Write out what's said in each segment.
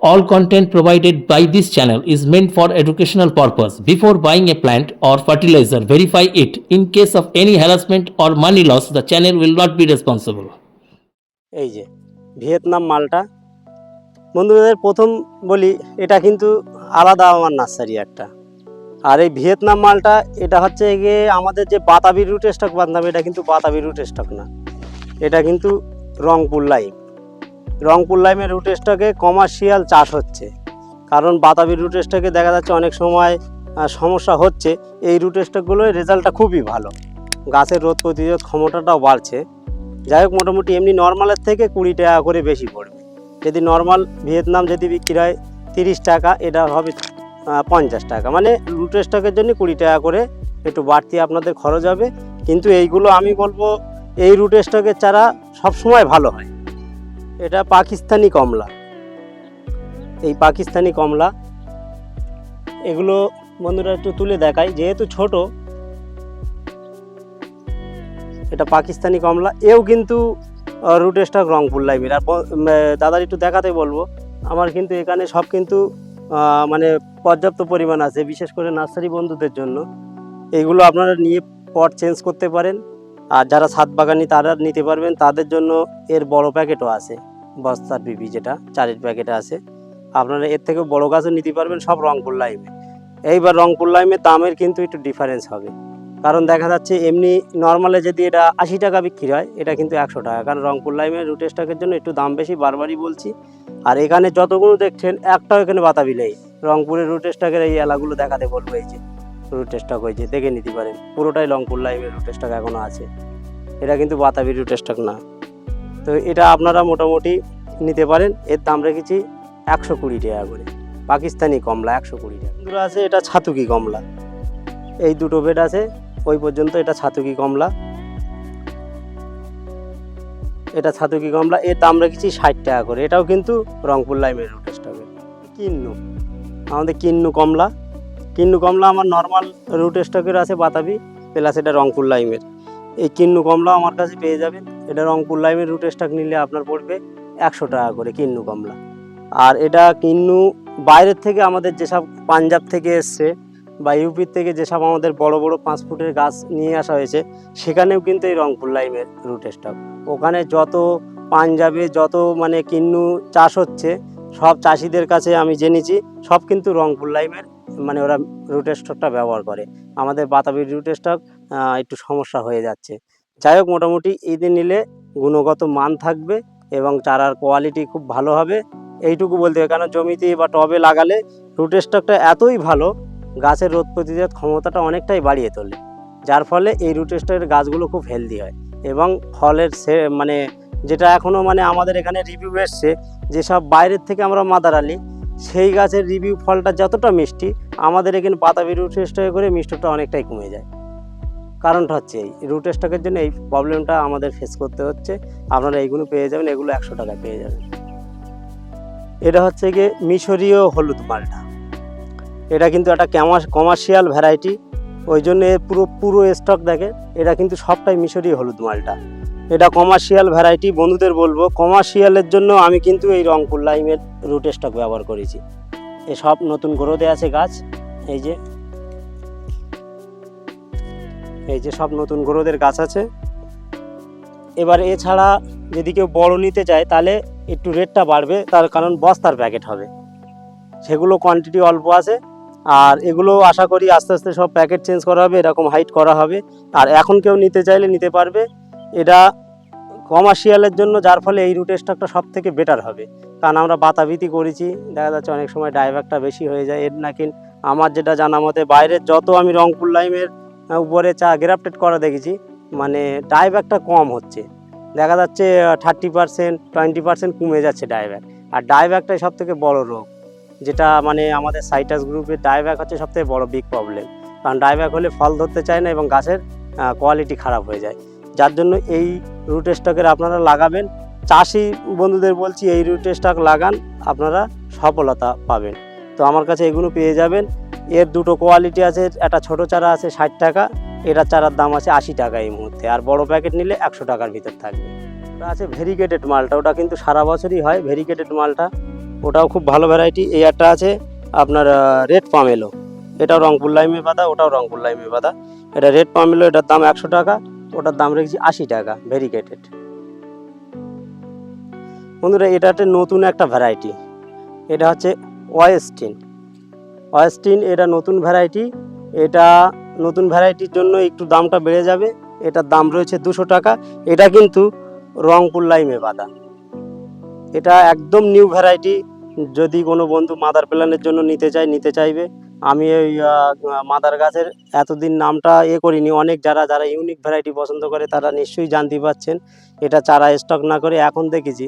All content provided by this channel is meant for educational purpose. Before buying a plant or fertilizer, verify it. In case of any harassment or money loss, the channel will not be responsible. এই যে Vietnam মালটা বন্ধুদের প্রথম বলি এটা কিন্তু আলাদা আমার নার্সারি একটা আর এই ভিয়েতনাম মালটা এটা হচ্ছে গিয়ে আমাদের যে বাতাবি রুট স্টক বাঁধলাম এটা কিন্তু বাতাবি রুট স্টক না এটা কিন্তু রংপুর লাইম রংপুর লাইমের রুট স্টকে কমার্শিয়াল চাষ হচ্ছে। কারণ বাতাবি রুট স্টকে দেখা যাচ্ছে অনেক সময় সমস্যা হচ্ছে। এই রুট স্টকগুলোর রেজাল্টটা খুবই ভালো। গাছের রোদ প্রতিরোধ ক্ষমতাটাও বাড়ছে। যাই হোক, মোটামুটি এমনি নর্মালের থেকে কুড়ি টাকা করে বেশি পড়বে। যদি নর্মাল ভিয়েতনাম যদি বিক্রি হয় তিরিশ টাকা, এটা হবে পঞ্চাশ টাকা। মানে রুট স্টকের জন্য কুড়ি টাকা করে একটু বাড়তি আপনাদের খরচ হবে। কিন্তু এইগুলো আমি বলব, এই রুট স্টকের চারা সবসময় ভালো হয়। এটা পাকিস্তানি কমলা। এই পাকিস্তানি কমলা, এগুলো বন্ধুরা একটু তুলে দেখাই, যেহেতু ছোট, এটা পাকিস্তানি কমলা, এও কিন্তু রুট স্টক রংপুর লাইমের আর দাদার একটু দেখাতে বলব, আমার কিন্তু এখানে সব কিন্তু মানে পর্যাপ্ত পরিমাণ আছে, বিশেষ করে নার্সারি বন্ধুদের জন্য। এগুলো আপনারা নিয়ে পট চেঞ্জ করতে পারেন। আর যারা ছাদ বাগানি তারা নিতে পারবেন, তাদের জন্য এর বড় প্যাকেটও আছে। বস্তার বিবি যেটা, চারের প্যাকেট আছে। আপনারা এর থেকেও বড় গাছও নিতে পারবেন সব রংপুর লাইমে। এইবার রংপুর লাইমের দামের কিন্তু একটু ডিফারেন্স হবে। কারণ দেখা যাচ্ছে এমনি নর্মালে যদি এটা আশি টাকা বিক্রি হয়, এটা কিন্তু একশো টাকা। কারণ রংপুর লাইমের রুট স্টকের জন্য একটু দাম বেশি বারবারই বলছি। আর এখানে যতগুলো দেখছেন, একটাও এখানে বাতাবি নেই। রংপুরের রুট স্টকের এই এলাগুলো দেখাতে বলব এই যে। রুট স্টক হয়েছে, দেখে নিতে পারেন। পুরোটাই রংপুর লাইভের রুট স্টক এখনও আছে। এটা কিন্তু বাতাবি রুট স্টক না। তো এটা আপনারা মোটামুটি নিতে পারেন। এর দাম রেখেছি একশো কুড়ি টাকা করে। পাকিস্তানি কমলা, একশো কুড়ি টাকা। বন্ধুরা আছে, এটা ছাতুকি কমলা। এই দুটো বেড আছে, ওই পর্যন্ত এটা ছাতুকি কমলা। এটা ছাতুকি কমলা, এর দাম রেখেছি ষাট টাকা করে। এটাও কিন্তু রংপুর লাইমের রুট স্টকে কিন্নু, আমাদের কিন্নু কমলা। কিন্নু কমলা আমার নর্মাল রুট স্টকের আছে বাতাবি প্লাস এটা রংপুর লাইমের এই কিন্নু কমলা আমার কাছে পেয়ে যাবেন। এটা রংপুর লাইমের রুট স্টক নিলে আপনার পড়বে একশো টাকা করে কিন্নু কমলা। আর এটা কিন্নু বাইরের থেকে আমাদের যেসব পাঞ্জাব থেকে এসছে বা ইউপির থেকে যেসব আমাদের বড় বড় পাঁচ ফুটের গাছ নিয়ে আসা হয়েছে, সেখানেও কিন্তু এই রংপুর লাইমের রুট স্টক ওখানে যত পাঞ্জাবে যত মানে কিন্নু চাষ হচ্ছে, সব চাষিদের কাছে আমি জেনেছি, সব কিন্তু রংপুর লাইমের মানে ওরা রুট স্টকটা ব্যবহার করে। আমাদের বাতাবি রুট স্টক একটু সমস্যা হয়ে যাচ্ছে। যাই হোক, মোটামুটি ঈদে নিলে গুণগত মান থাকবে এবং চারার কোয়ালিটি খুব ভালো হবে। এইটুকু বলতে হবে কারণ জমিতে বা টবে লাগালে রুট স্টকটা এতই ভালো, গাছের রোদ প্রতিরোধ ক্ষমতাটা অনেকটাই বাড়িয়ে তোলে। যার ফলে এই রুট স্টকের গাছগুলো খুব হেলদি হয় এবং ফলের সে মানে যেটা এখনও মানে আমাদের এখানে রিভিউ এসছে, যেসব বাইরের থেকে আমরা মাদার আলি সেই গাছের রিভিউ ফলটা যতটা মিষ্টি, আমাদের এখানে বাতাবি রুট হয়ে করে মিষ্টিটা অনেকটাই কমে যায়। কারণটা হচ্ছে এই রুট স্টকের জন্য এই প্রবলেমটা আমাদের ফেস করতে হচ্ছে। আপনারা এইগুলো পেয়ে যাবেন, এগুলো একশো টাকা পেয়ে যাবেন। এটা হচ্ছে গিয়ে মিশরীয় হলুদ মালটা। এটা কিন্তু একটা কমার্শিয়াল ভ্যারাইটি ওই জন্য পুরো পুরো স্টক দেখে, এটা কিন্তু সবটাই মিশরীয় হলুদ মালটা। এটা কমার্শিয়াল ভ্যারাইটি বন্ধুদের বলব কমার্শিয়ালের জন্য আমি কিন্তু এই রংপুর লাইমের রুট স্টক ব্যবহার করেছি। এ সব নতুন গ্রোথে আছে গাছ, এই যে এই যে সব নতুন গ্রোথের গাছ আছে। এবার এছাড়া যদি কেউ বড় নিতে চায়, তাহলে একটু রেটটা বাড়বে, তার কারণ বস্তার প্যাকেট হবে। সেগুলো কোয়ান্টিটি অল্প আছে। আর এগুলো আশা করি আস্তে আস্তে সব প্যাকেট চেঞ্জ করা হবে, এরকম হাইট করা হবে। আর এখন কেউ নিতে চাইলে নিতে পারবে। এটা কমার্শিয়ালের জন্য, যার ফলে এই রুট স্টকটা সব থেকে বেটার হবে। কারণ আমরা বাতাবিতি করেছি, দেখা যাচ্ছে অনেক সময় ড্রাইভারটা বেশি হয়ে যায়। এর নাকি আমার যেটা জানা মতে, বাইরের যত আমি রংপুর লাইমের উপরে চা গ্রাফটেড করা দেখেছি মানে ড্রাইভারটা কম হচ্ছে। দেখা যাচ্ছে থার্টি পার্সেন্ট টোয়েন্টি পার্সেন্ট কমে যাচ্ছে ড্রাইভার আর ডাইব্যাকটাই সব থেকে বড় রোগ। যেটা মানে আমাদের সাইটাস গ্রুপের ডাইব্যাক হচ্ছে সব থেকে বড় বিগ প্রবলেম কারণ ডাইব্যাক হলে ফল ধরতে চায় না এবং গাছের কোয়ালিটি খারাপ হয়ে যায়। যার জন্য এই রুট স্টকের আপনারা লাগাবেন। চাষি বন্ধুদের বলছি, এই রুট স্টক লাগান, আপনারা সফলতা পাবেন। তো আমার কাছে এগুলো পেয়ে যাবেন। এর দুটো কোয়ালিটি আছে, একটা ছোট চারা আছে ষাট টাকা এটার চারার দাম আছে আশি টাকা এই মুহূর্তে। আর বড় প্যাকেট নিলে একশো টাকার ভিতর থাকবে। ওটা আছে ভেরিগেটেড মালটা, ওটা কিন্তু সারা বছরই হয়। ভেরিগেটেড মালটা ওটাও খুব ভালো ভ্যারাইটি এই একটা আছে আপনার রেড পামেলো এটাও রংপুর লাইমে বাঁধা, ওটাও রংপুর লাইমে বাঁধা। এটা রেড পামেলো এটার দাম একশো টাকা, ওটার দাম রেখেছি আশি টাকা ভেরিকেটেড বন্ধুরা, এটা একটা নতুন একটা ভ্যারাইটি এটা হচ্ছে ওয়েস্টিন ওয়েস্টিন এটা নতুন ভ্যারাইটি এটা নতুন ভ্যারাইটির জন্য একটু দামটা বেড়ে যাবে। এটার দাম রয়েছে দুশো টাকা। এটা কিন্তু রংপুর লাইমে বাঁধা। এটা একদম নিউ ভ্যারাইটি যদি কোনো বন্ধু মাদার প্ল্যানের জন্য নিতে চায়, নিতে চাইবে। আমি ওই মাদার গাছের এতদিন নামটা এ করিনি। অনেক যারা যারা ইউনিক ভ্যারাইটি পছন্দ করে, তারা নিশ্চয়ই জানতে পারছেন। এটা চারা স্টক না করে এখন দেখেছি।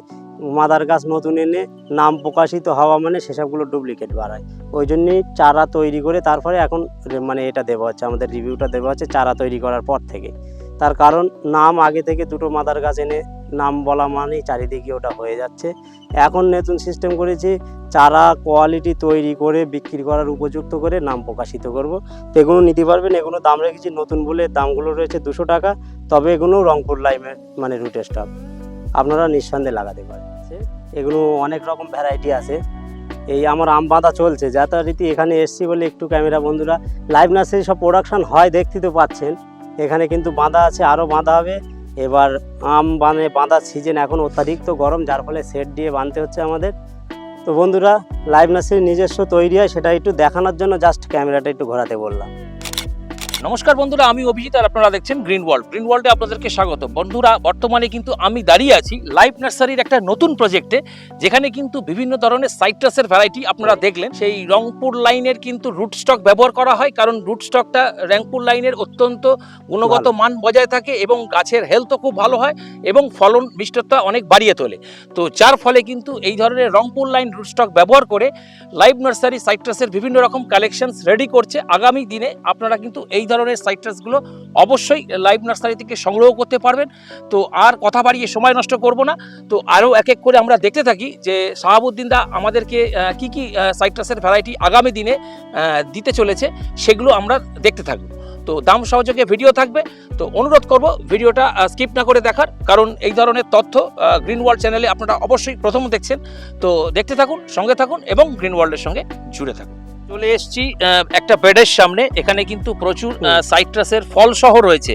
মাদার গাছ নতুন এনে নাম প্রকাশিত হওয়া মানে সেসবগুলো ডুপ্লিকেট বাড়ায়। ওই জন্যই চারা তৈরি করে তারপরে এখন মানে এটা দেওয়া হচ্ছে, আমাদের রিভিউটা দেওয়া হচ্ছে চারা তৈরি করার পর থেকে। তার কারণ নাম আগে থেকে দুটো মাদার গাছ এনে নাম বলা মানেই চারিদিকে ওটা হয়ে যাচ্ছে। এখন নতুন সিস্টেম করেছি, চারা কোয়ালিটি তৈরি করে বিক্রি করার উপযুক্ত করে নাম প্রকাশিত করব। তো এগুলো নিতে পারবেন, এগুলো দাম রেখেছি, নতুন বলে দামগুলো রয়েছে দুশো টাকা, তবে এগুলো রংপুর লাইমের মানে রুটের স্টক আপনারা নিঃসন্দেহে লাগাতে পারেন। এগুলো অনেক রকম ভ্যারাইটি আছে। এই আমার আম বাঁধা চলছে যথারীতি এখানে এসছি বলে একটু ক্যামেরা বন্ধুরা লাইভ নার্সারি সব প্রোডাকশান হয়, দেখতে তো পাচ্ছেন। এখানে কিন্তু বাঁধা আছে আরও বাঁধা হবে। এবার আম বানে বাঁধার সিজন এখন অত্যাধিক তো গরম, যার ফলে সেট দিয়ে বাঁধতে হচ্ছে আমাদের। তো বন্ধুরা লাইভ নার্সারি নিজস্ব তৈরি হয়, সেটা একটু দেখানোর জন্য জাস্ট ক্যামেরাটা একটু ঘোরাতে বললাম। নমস্কার বন্ধুরা আমি অভিজিৎ আর আপনারা দেখছেন গ্রিন ওয়ার্ল্ড গ্রিন ওয়ার্ল্ডে আপনাদেরকে স্বাগত। বন্ধুরা বর্তমানে কিন্তু আমি দাঁড়িয়ে আছি লাইভ নার্সারির একটা নতুন প্রজেক্টে যেখানে কিন্তু বিভিন্ন ধরনের সাইট্রাসের ভ্যারাইটি আপনারা দেখলেন। সেই রংপুর লাইনের কিন্তু রুট স্টক ব্যবহার করা হয় কারণ রুট স্টকটা রংপুর লাইনের অত্যন্ত গুণগত মান বজায় থাকে এবং গাছের হেলথও খুব ভালো হয় এবং ফলন মিষ্টতা অনেক বাড়িয়ে তোলে। তো যার ফলে কিন্তু এই ধরনের রংপুর লাইন রুট স্টক ব্যবহার করে লাইভ নার্সারি সাইট্রাসের বিভিন্ন রকম কালেকশনস রেডি করছে। আগামী দিনে আপনারা কিন্তু এই ধরনের সাইট্রাসগুলো অবশ্যই লাইভ নার্সারি থেকে সংগ্রহ করতে পারবেন। তো আর কথা বাড়িয়ে সময় নষ্ট করব না। তো আরও এক এক করে আমরা দেখতে থাকি যে শাহাবুদ্দিন দা আমাদেরকে কি কি সাইট্রাসের ভ্যারাইটি আগামী দিনে দিতে চলেছে, সেগুলো আমরা দেখতে থাকব। তো দাম সহযোগে ভিডিও থাকবে। তো অনুরোধ করব ভিডিওটা স্কিপ না করে দেখার, কারণ এই ধরনের তথ্য গ্রিন ওয়ার্ল্ড চ্যানেলে আপনারা অবশ্যই প্রথম দেখছেন। তো দেখতে থাকুন, সঙ্গে থাকুন এবং গ্রিন ওয়ার্ল্ডের সঙ্গে জুড়ে থাকুন। চলে এসেছি একটা বেডের সামনে। এখানে কিন্তু প্রচুর। সাইট্রাসের ফল সহ রয়েছে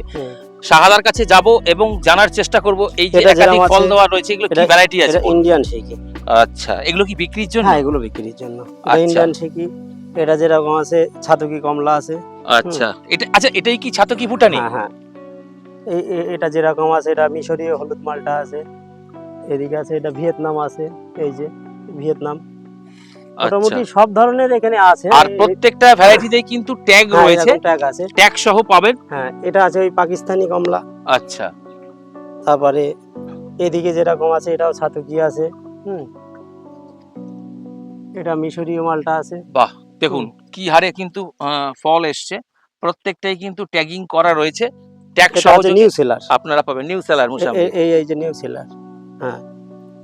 শাহাদার কাছে যাব এবং জানার চেষ্টা করব এই যে একাধিক ফল দেওয়া রয়েছে এগুলো কি ভ্যারাইটি আছে? ইন্ডিয়ান শিখি। আচ্ছা এগুলো কি বিক্রির জন্য? হ্যাঁ এগুলো বিক্রির জন্য। আচ্ছা। ইন্ডিয়ান শিখি। এটা যেরকম আছে ছাতকি কমলা আছে। আচ্ছা। এটা আচ্ছা এটাই কি ছাতকি ফুটানি হ্যাঁ হ্যাঁ। এটা যেরকম আছে এটা মিশরীয় হলুদ মালটা আছে। এদিকে আছে এটা ভিয়েতনাম আছে। এই যে ভিয়েতনাম। আচ্ছা মোটামুটি সব ধরনের এখানে আছে। আর প্রত্যেকটা ভ্যারাইটিতেই কিন্তু ট্যাগ রয়েছে। ট্যাগ আছে। ট্যাগ সহ পাবেন। হ্যাঁ এটা আছে ওই পাকিস্তানি কমলা। আচ্ছা। তারপরে এদিকে যেরকম আছে এটাও ছাতুকি আছে হুম। এটা মিশরীয় মালটা আছে। বাহ দেখুন কি হারে কিন্তু ফল এসছে। প্রত্যেকটাই কিন্তু ট্যাগিং করা রয়েছে। ট্যাগ সহ নিউ সেলার আপনারা পাবেন নিউ সেলার মুসাম্বি এই এই যে নিউ সেলার হ্যাঁ।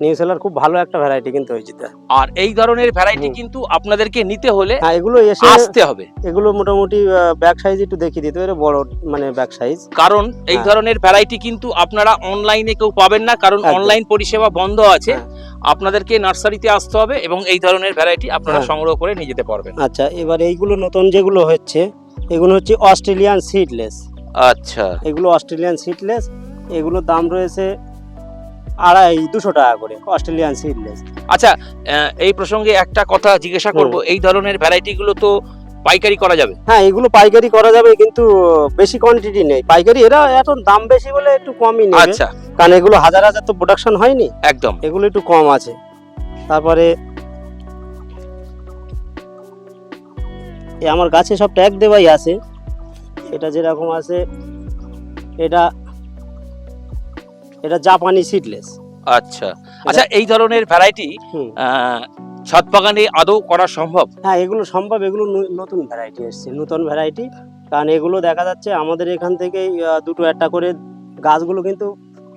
নিউ সেলার খুব ভালো একটা ভ্যারাইটি কিন্তু যেটা আর এই ধরনের ভ্যারাইটি কিন্তু আপনাদেরকে নিতে হলে হ্যাঁ এগুলো এসে আসতে হবে। এগুলো মোটামুটি ব্যাক সাইজ একটু দেখিয়ে দিতে পারে বড় মানে ব্যাক সাইজ কারণ এই হ্যাঁ। ধরনের ভ্যারাইটি কিন্তু আপনারা অনলাইনে কেউ পাবেন না কারণ অনলাইন পরিষেবা বন্ধ আছে। হ্যাঁ। আপনাদেরকে নার্সারিতে আসতে হবে এবং এই ধরনের ভ্যারাইটি আপনারা। সংগ্রহ করে নিয়ে যেতে পারবেন। আচ্ছা এবার এইগুলো নতুন যেগুলো হচ্ছে এগুলো হচ্ছে অস্ট্রেলিয়ান সিডলেস আচ্ছা। এগুলো অস্ট্রেলিয়ান সিডলেস এগুলোর দাম রয়েছে আড়াই দুশো টাকা করে অস্ট্রেলিয়ান সিডলেস আচ্ছা এই প্রসঙ্গে একটা কথা জিজ্ঞাসা করব এই ধরনের ভ্যারাইটি গুলো তো পাইকারি করা যাবে? হ্যাঁ এগুলো পাইকারি করা যাবে কিন্তু বেশি কোয়ান্টিটি নেই। পাইকারি এরা এখন দাম বেশি বলে একটু কমই নেবে। আচ্ছা। কারণ এগুলো হাজার হাজার তো প্রোডাকশন হয়নি। একদম। এগুলো একটু কম আছে। তারপরে আমার গাছে সব ট্যাগ দেওয়াই আছে। এটা যেরকম আছে এটা এটা জাপানি সিডলেস আচ্ছা। আচ্ছা এই ধরনের ভ্যারাইটি ছাদ বাগানে আদৌ করা সম্ভব? হ্যাঁ এগুলো সম্ভব এগুলো নতুন ভ্যারাইটি এসছে নতুন ভ্যারাইটি কারণ এগুলো দেখা যাচ্ছে আমাদের এখান আহ, দুটো একটা করে গাছগুলো কিন্তু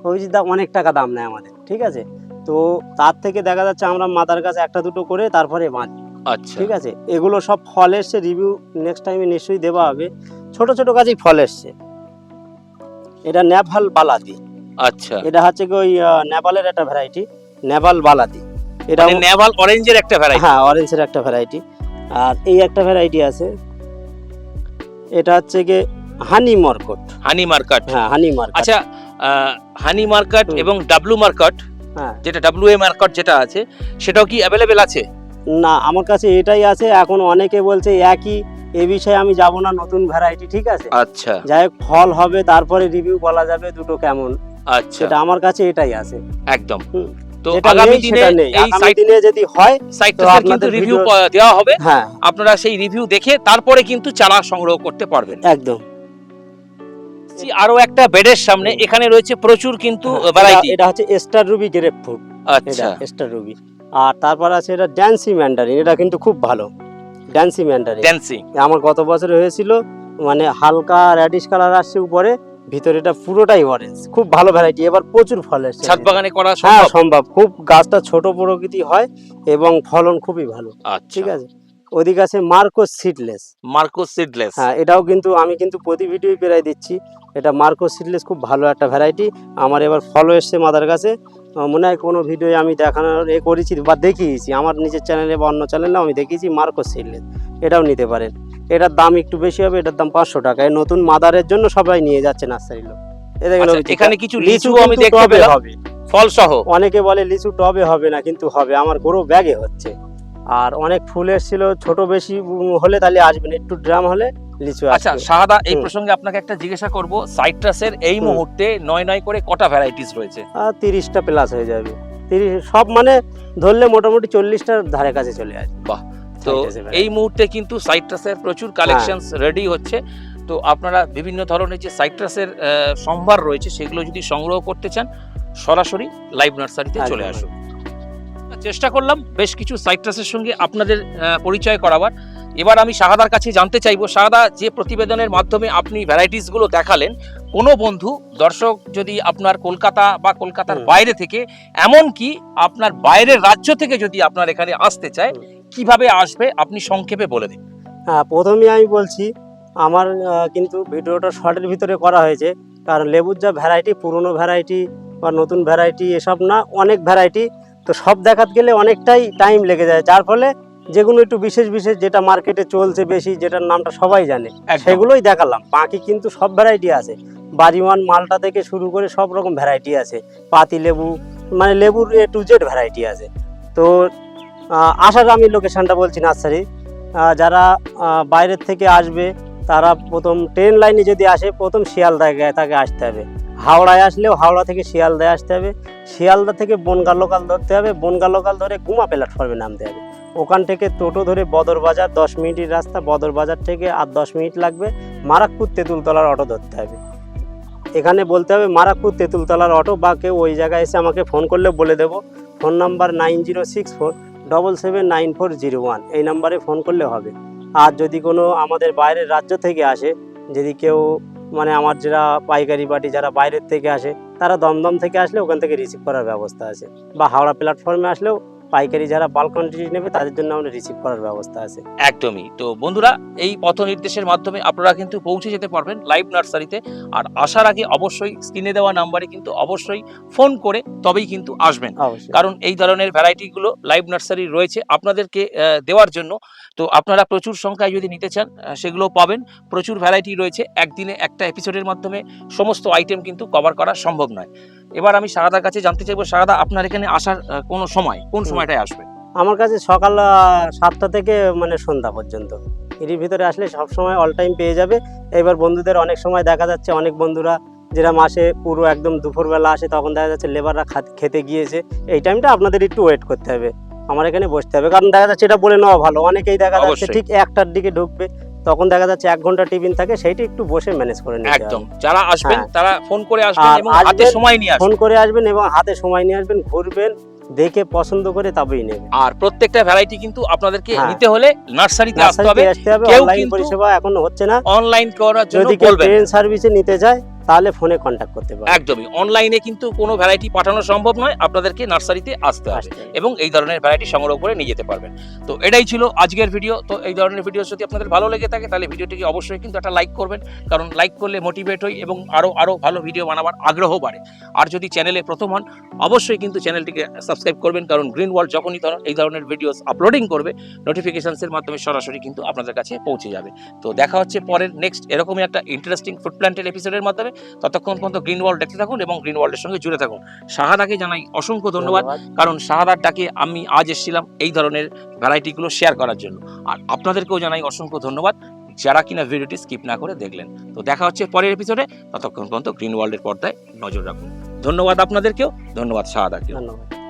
অভিজিৎ দা অনেক টাকা দাম নেয় আমাদের ঠিক আছে? তো তার থেকে দেখা যাচ্ছে আমরা মাদার গাছ একটা দুটো করে তারপরে বাঁধি আচ্ছা। ঠিক আছে? এগুলো সব ফল এসছে রিভিউ নেক্সট টাইমে নিশ্চয়ই দেওয়া হবে। ছোট ছোট গাছেই ফল এসছে। এটা নেপাল বালাতি আচ্ছা। এটা হচ্ছে কি ওই নেপালের একটা ভ্যারাইটি নেপাল বালাতি এটা মানে নেভাল অরেঞ্জের একটা ভ্যারাইটি হ্যাঁ অরেঞ্জের একটা ভ্যারাইটি আর এই একটা ভ্যারাইটি আছে এটা হচ্ছে গিয়ে হানি মার্কট হানি মার্কাট হ্যাঁ হানি মার্কট আচ্ছা হানি মার্কাট এবং ডাব্লু মার্কাট হ্যাঁ। যেটা ডাব্লু এ মার্কাট যেটা আছে সেটাও কি অ্যাভেলেবেল আছে? না আমার কাছে এটাই আছে এখন অনেকে বলছে একই এ বিষয়ে আমি যাব না নতুন ভ্যারাইটি ঠিক আছে? আচ্ছা। যাই হোক ফল হবে তারপরে রিভিউ বলা যাবে দুটো কেমন। আচ্ছা। সেটা আমার কাছে এটাই আছে। একদম। তো আগামী দিনে এই সাইট দিনে যদি হয় সাইটটার কিন্তু রিভিউ দেওয়া হবে। হ্যাঁ। আপনারা সেই রিভিউ দেখে তারপরে কিন্তু চারা সংগ্রহ করতে পারবেন। একদম। আরও একটা বেডের সামনে। এখানে রয়েছে প্রচুর কিন্তু ভ্যারাইটি এটা- এটা হচ্ছে স্টার রুবি গ্রেপ ফ্রুট আচ্ছা স্টার রুবি আর তারপর আছে এটা ড্যান্সি ম্যান্ডারিন এটা কিন্তু খুব ভালো। ড্যান্সি ম্যান্ডারিন ড্যান্সিং আমার গত বছর হয়েছিল মানে হালকা র্যাডিশ কালার আসছে উপরে। ভিতরে এটা পুরোটাই অরেঞ্জ খুব ভালো ভ্যারাইটি এবার প্রচুর ফল এসছে। ছাদ বাগানে করা হ্যাঁ সম্ভব? সম্ভব। খুব গাছটা ছোট প্রকৃতি হয় এবং ফলন খুবই ভালো। আচ্ছা। ঠিক আছে? ওদিকে আছে মার্কোস সিডলেস মার্কো সিডলেস হ্যাঁ এটাও কিন্তু আমি কিন্তু প্রতি ভিডিওই প্রায় দিচ্ছি। এটা মার্কো সিডলেস খুব ভালো একটা ভ্যারাইটি আমার এবার ফলো এসছে মাদার কাছে মনে হয় কোনো ভিডিও আমি দেখানোর এ করেছি বা দেখিয়েছি। আমার নিজের চ্যানেলে বা অন্য চ্যানেলে আমি দেখিয়েছি মার্কো সিডলেস এটাও নিতে পারেন। এটার দাম একটু বেশি হবে এটার দাম পাঁচশো টাকা। এই নতুন মাদারের জন্য সবাই নিয়ে যাচ্ছে নার্সারি লোক। আচ্ছা, এখানে কিছু লিচু আমি দেখতে পেলাম। হবে। ফল সহ অনেকে বলে লিচু টবে হবে না কিন্তু হবে। আমার গরু ব্যাগে হচ্ছে। আর অনেক ফুল এসেছিল ছোট বেশি হলে তাহলে আসবেন একটু ড্রাম হলে লিচু আচ্ছা শাহাদা এই প্রসঙ্গে আপনাকে একটা জিজ্ঞাসা করব। সাইট্রাসের এই মুহূর্তে নয় নয় করে কটা ভ্যারাইটিস রয়েছে? তিরিশটা প্লাস হয়ে যাবে। তিরিশ সব মানে ধরলে মোটামুটি চল্লিশটার ধারে কাছে চলে আসবে। বাহ। তো এই মুহূর্তে কিন্তু সাইট্রাসের প্রচুর কালেকশনস রেডি হচ্ছে। তো আপনারা বিভিন্ন ধরনের যে সাইট্রাসের সম্ভার রয়েছে সেগুলো যদি সংগ্রহ করতে চান সরাসরি লাইভ নার্সারিতে চলে আসুন। চেষ্টা করলাম বেশ কিছু সাইট্রাসের সঙ্গে আপনাদের পরিচয় করাবার। এবার আমি শাহাদার কাছে জানতে চাইব শাহাদা যে প্রতিবেদনের মাধ্যমে আপনি ভ্যারাইটিসগুলো দেখালেন কোনো বন্ধু দর্শক যদি আপনার কলকাতা বা কলকাতার বাইরে থেকে এমন কি আপনার বাইরের রাজ্য থেকে যদি আপনার এখানে আসতে চায়। কীভাবে আসবে আপনি সংক্ষেপে বলে দিন হ্যাঁ প্রথমে আমি বলছি আমার কিন্তু ভিডিওটা শর্টের ভিতরে করা হয়েছে কারণ লেবুর যা ভ্যারাইটি পুরনো ভ্যারাইটি বা নতুন ভ্যারাইটি এসব না অনেক ভ্যারাইটি তো সব দেখাতে গেলে অনেকটাই টাইম লেগে যায় যার ফলে যেগুলো একটু বিশেষ বিশেষ যেটা মার্কেটে চলছে বেশি যেটার নামটা সবাই জানে। সেগুলোই দেখালাম। বাকি কিন্তু সব ভ্যারাইটি আছে। বাড়িওয়ান মালটা থেকে শুরু করে সব রকম ভ্যারাইটি আছে। পাতি লেবু মানে লেবুর এ টু জেড ভ্যারাইটি আছে। তো আসার আমি লোকেশনটা বলছি নার্সারি। যারা বাইরের থেকে আসবে তারা প্রথম ট্রেন লাইনে যদি আসে প্রথম শিয়ালদায় তাকে আসতে হবে। হাওড়ায় আসলেও হাওড়া থেকে শিয়ালদায় আসতে হবে। শিয়ালদা থেকে বনগা লোকাল ধরতে হবে। বনগা লোকাল ধরে গুমা প্ল্যাটফর্মে নামতে হবে। ওখান থেকে টোটো ধরে বদর বাজার, দশ মিনিটের রাস্তা বদর বাজার থেকে আর দশ মিনিট লাগবে মারাকপুর তেঁতুলতলার অটো ধরতে হবে। এখানে বলতে হবে মারাকপুর তেঁতুলতলার অটো বা কেউ ওই জায়গায় এসে আমাকে ফোন করলে বলে দেবো। Phone number nine zero six four double seven nine four zero one এই নাম্বারে ফোন করলে হবে। আর যদি কোনো আমাদের বাইরের রাজ্য থেকে আসে, যদি কেউ মানে আমার যারা পাইকারি পার্টি যারা বাইরের থেকে আসে, তারা দমদম থেকে আসলে ওখান থেকে রিসিভ করার ব্যবস্থা আছে। বা হাওড়া প্ল্যাটফর্মে আসলেও পাইকারি যারা বাল্ক কোয়ান্টিটি নেবে তাদের জন্য আমরা রিসিভ করার ব্যবস্থা আছে। একদমই। তো বন্ধুরা এই পথ নির্দেশের মাধ্যমে আপনারা কিন্তু পৌঁছে যেতে পারবেন লাইভ নার্সারিতে আর আসার আগে অবশ্যই স্ক্রিনে দেওয়া নাম্বারে কিন্তু অবশ্যই ফোন করে তবেই কিন্তু আসবেন। কারণ এই ধরনের ভ্যারাইটিগুলো লাইভ নার্সারি রয়েছে আপনাদেরকে দেওয়ার জন্য। তো আপনারা প্রচুর সংখ্যায় যদি নিতে চান সেগুলো পাবেন। প্রচুর ভ্যারাইটি রয়েছে। একদিনে একটা এপিসোডের মাধ্যমে সমস্ত আইটেম কিন্তু কভার করা সম্ভব নয়। এবার আমি সারাদার কাছে জানতে চাইব সারাদা আপনার এখানে আসার কোনো সময়? কোন। সময়টায় আসবে? আমার কাছে সকাল সাতটা থেকে মানে সন্ধ্যা পর্যন্ত। এর ভিতরে আসলে সব সময় অল টাইম পেয়ে যাবে। এবার বন্ধুদের অনেক সময় দেখা যাচ্ছে অনেক বন্ধুরা যেরা মাসে পুরো একদম দুপুরবেলা আসে তখন দেখা যাচ্ছে লেবাররা খেতে গিয়েছে। এই টাইমটা আপনাদের একটু ওয়েট করতে হবে। আমার এখানে বসতে হবে। কারণ দেখা যাচ্ছে এটা বলে নেওয়া ভালো। অনেকেই দেখা যাচ্ছে ঠিক একটার দিকে ঢুকবে। তখন দেখা যাচ্ছে এক ঘণ্টা টিফিন থাকে সেইটা একটু বসে ম্যানেজ করে নিতে একদম। যারা আসবেন হ্যাঁ। তারা ফোন করে আসবেন এবং হাতে সময় নিয়ে ফোন করে আসবেন এবং হাতে সময় নিয়ে আসবেন ঘুরবেন দেখে পছন্দ করে তবেই নেবেন। আর প্রত্যেকটা ভ্যারাইটি কিন্তু আপনাদেরকে হ্যাঁ। নিতে হলে নার্সারিতে আসতে হবে। কেউ কিন্তু- পরিষেবা এখন হচ্ছে না। অনলাইন করার জন্য যদি ট্রেন সার্ভিসে নিতে চায় তাহলে ফোনে কন্ট্যাক্ট করতে পারে। একদমই। অনলাইনে কিন্তু কোনো ভ্যারাইটি পাঠানো সম্ভব নয় আপনাদেরকে নার্সারিতে আসতে হবে এবং এই ধরনের ভ্যারাইটি সংগ্রহ করে নিয়ে যেতে পারবেন। তো এটাই ছিল আজকের ভিডিও তো এই ধরনের ভিডিও যদি আপনাদের ভালো লেগে থাকে তাহলে ভিডিওটিকে অবশ্যই কিন্তু একটা লাইক করবেন। কারণ লাইক করলে মোটিভেট হই এবং আরও আরও ভালো ভিডিও বানাবার আগ্রহ বাড়ে। আর যদি চ্যানেলে প্রথম হন অবশ্যই কিন্তু চ্যানেলটিকে সাবস্ক্রাইব করবেন। কারণ গ্রিন ওয়ার্ল্ড যখনই ধর এই ধরনের ভিডিওস আপলোডিং করবে নোটিফিকেশানসের মাধ্যমে সরাসরি কিন্তু আপনাদের কাছে পৌঁছে যাবে। তো দেখা হচ্ছে পরের নেক্সট এরকমই একটা ইন্টারেস্টিং ফুড প্ল্যান্টের এপিসোডের মাধ্যমে। ততক্ষণ পর্যন্ত গ্রিন ওয়ার্ল্ড দেখতে থাকুন এবং গ্রিন ওয়ার্ল্ডের সঙ্গে জুড়ে থাকুন। শাহাদাকে জানাই অসংখ্য ধন্যবাদ কারণ শাহাদার ডাকে আমি আজ এসেছিলাম এই ধরনের ভ্যারাইটিগুলো শেয়ার করার জন্য। আর আপনাদেরকেও জানাই অসংখ্য ধন্যবাদ যারা কিনা ভিডিওটি স্কিপ না করে দেখলেন। তো দেখা হচ্ছে পরের এপিসোডে ততক্ষণ পর্যন্ত গ্রিন ওয়ার্ল্ডের পর্দায় নজর রাখুন। ধন্যবাদ আপনাদেরকেও ধন্যবাদ শাহাদাকে ধন্যবাদ।